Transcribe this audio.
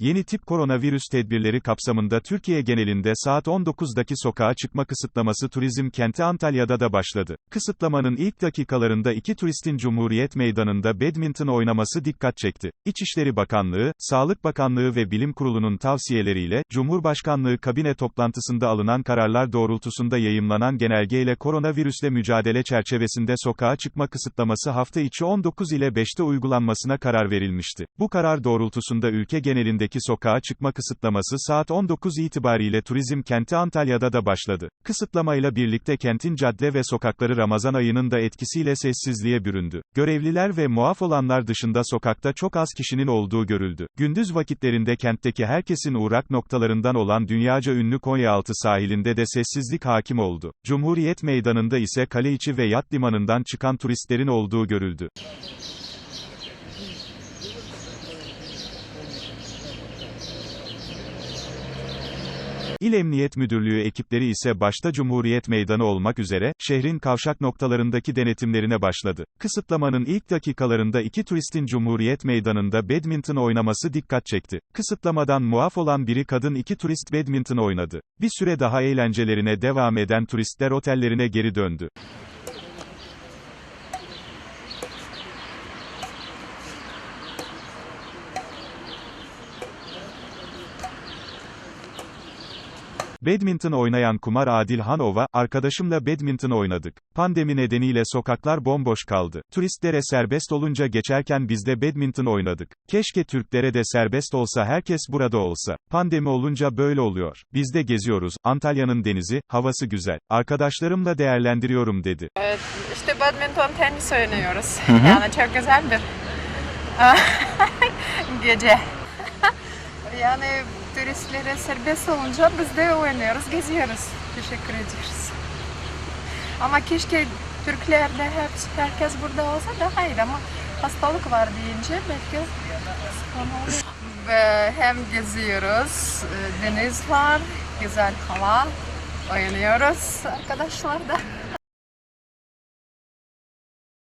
Yeni tip koronavirüs tedbirleri kapsamında Türkiye genelinde saat 19'daki sokağa çıkma kısıtlaması turizm kenti Antalya'da da başladı. Kısıtlamanın ilk dakikalarında iki turistin Cumhuriyet Meydanı'nda badminton oynaması dikkat çekti. İçişleri Bakanlığı, Sağlık Bakanlığı ve Bilim Kurulu'nun tavsiyeleriyle, Cumhurbaşkanlığı kabine toplantısında alınan kararlar doğrultusunda yayımlanan genelgeyle koronavirüsle mücadele çerçevesinde sokağa çıkma kısıtlaması hafta içi 19 ile 5'te uygulanmasına karar verilmişti. Bu karar doğrultusunda ülke genelindeki sokağa çıkma kısıtlaması saat 19 itibariyle turizm kenti Antalya'da da başladı. Kısıtlamayla birlikte kentin cadde ve sokakları Ramazan ayının da etkisiyle sessizliğe büründü. Görevliler ve muaf olanlar dışında sokakta çok az kişinin olduğu görüldü. Gündüz vakitlerinde kentteki herkesin uğrak noktalarından olan dünyaca ünlü Konyaaltı sahilinde de sessizlik hakim oldu. Cumhuriyet Meydanı'nda ise kale içi ve yat limanından çıkan turistlerin olduğu görüldü. İl Emniyet Müdürlüğü ekipleri ise başta Cumhuriyet Meydanı olmak üzere, şehrin kavşak noktalarındaki denetimlerine başladı. Kısıtlamanın ilk dakikalarında iki turistin Cumhuriyet Meydanı'nda badminton oynaması dikkat çekti. Kısıtlamadan muaf olan biri kadın iki turist badminton oynadı. Bir süre daha eğlencelerine devam eden turistler otellerine geri döndü. Badminton oynayan Kumar Adil Hanova, arkadaşımla badminton oynadık. Pandemi nedeniyle sokaklar bomboş kaldı. Turistlere serbest olunca geçerken biz de badminton oynadık. Keşke Türklere de serbest olsa herkes burada olsa. Pandemi olunca böyle oluyor. Biz de geziyoruz. Antalya'nın denizi, havası güzel. Arkadaşlarımla değerlendiriyorum dedi. Evet, işte badminton tenis oynuyoruz. Yani çok güzel bir gece. yani turistlere serbest olunca biz de oynuyoruz, geziyoruz. Teşekkür ediyoruz. Ama keşke Türklerde hep, herkes burada olsa daha iyi ama hastalık var deyince belki hem geziyoruz, e, deniz var, güzel hava, oynuyoruz arkadaşlar da.